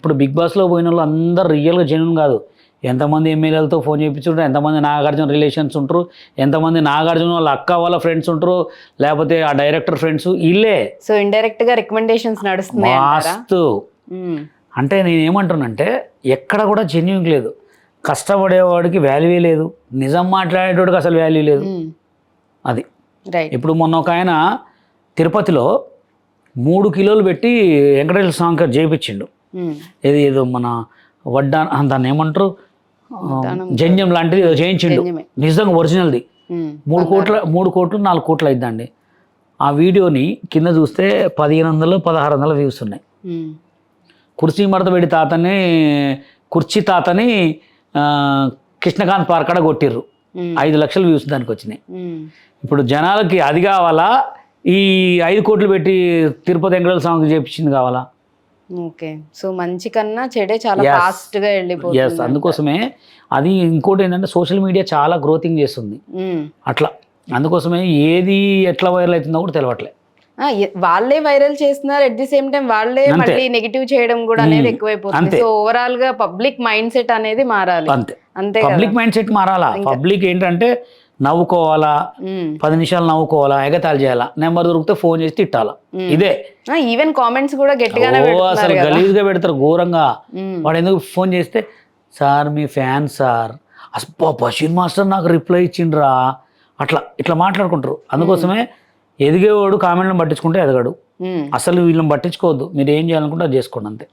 ఇప్పుడు బిగ్ బాస్లో పోయిన వాళ్ళు అందరు రియల్గా జెన్యున్ కాదు. ఎంతమంది ఎమ్మెల్యేలతో ఫోన్ చేయించుంటారు ఎంతమంది నాగార్జున రిలేషన్స్ ఉంటారు ఎంతమంది నాగార్జున వాళ్ళ అక్క వాళ్ళ ఫ్రెండ్స్ ఉంటారు లేకపోతే ఆ డైరెక్టర్ ఫ్రెండ్స్ ఇల్లే. సో ఇండైరెక్ట్గా రికమెండేషన్స్ నడుస్తున్నాయి మ్మ్. అంటే నేను ఏమంటున్నానంటే ఎక్కడ కూడా జెన్యున్ లేదు. కష్టపడేవాడికి వాల్యూ లేదు. నిజం మాట్లాడేటోడికి అసలు వాల్యూ లేదు. మ్మ్. అది. ఇప్పుడు మొన్న ఒక ఆయన తిరుపతిలో మూడు కిలోలు పెట్టి వెంకటేశ్వర స్వామికి చేయించిండు ఇది ఏదో మన వడ్డా దాన్ని ఏమంటారు? జంజం లాంటిది ఏదో చేయించిండు. నిజంగా ఒరిజినల్ది. మూడు కోట్ల మూడు కోట్లు నాలుగు కోట్లు అయిద్దండి. ఆ వీడియోని కింద చూస్తే పదిహేను వందలు పదహారు వందల వ్యూస్ ఉన్నాయి. కుర్చీ మడత పెట్టి తాతని కుర్చీ తాతని కృష్ణకాంత్ పార్క్ కాడ కొట్టిర్రు. ఐదు లక్షల వ్యూస్ దానికి వచ్చినాయి. ఇప్పుడు జనాలకి అది కావాలా? ఈ ఐదు కోట్లు పెట్టి తిరుపతి వెంకటేశ్వర స్వామికి చేపించింది కావాలా? ఓకే సో మంచి కన్నా చెడే చాలా. ఫాస్ట్గా వెళ్ళిపోతుంది అందుకోసమే అది ఇంకోటి ఏంటంటే సోషల్ మీడియా చాలా గ్రోతింగ్ చేస్తుంది. అట్లా అందుకోసమే ఏది ఎట్లా వైరల్ అవుతుందో కూడా ఎ- వాళ్ళే వైరల్ చేస్తున్నారు ఎట్ ది సేమ్ టైం వాళ్ళే. మళ్ళీ నెగిటివ్ చేయడం కూడా అనేది. ఎక్కువైపోతుంది. సో ఓవరాల్గా పబ్లిక్ మైండ్ సెట్ అనేది మారాలి అంతే పబ్లిక్ మైండ్ సెట్ మారాలా పబ్లిక్ ఏంటంటే నవ్వుకోవాలా. పది నిమిషాలు నవ్వుకోవాలా? ఎగతాళి చేయాలా? నెంబర్ దొరికితే ఫోన్ చేసి తిట్టాలా? ఇదే. ఈవెన్ కామెంట్స్ కూడా పెడుతున్నారు అసలు కదా. గలీజ్గా పెడతారు ఘోరంగా. వాడు ఎందుకు ఫోన్ చేస్తే సార్ మీ ఫ్యాన్ సార్. అసలు బషీర్ మాస్టర్ నాకు రిప్లై ఇచ్చిండ్రా. అట్లా ఇట్లా మాట్లాడుకుంటారు. అందుకోసమే ఎదిగేవాడు కామెంట్లను పట్టించుకుంటే ఎదగడు. అసలు వీళ్ళని పట్టించుకోవద్దు. మీరు ఏం చేయాలనుకుంటే అది చేసుకోండి అంతే.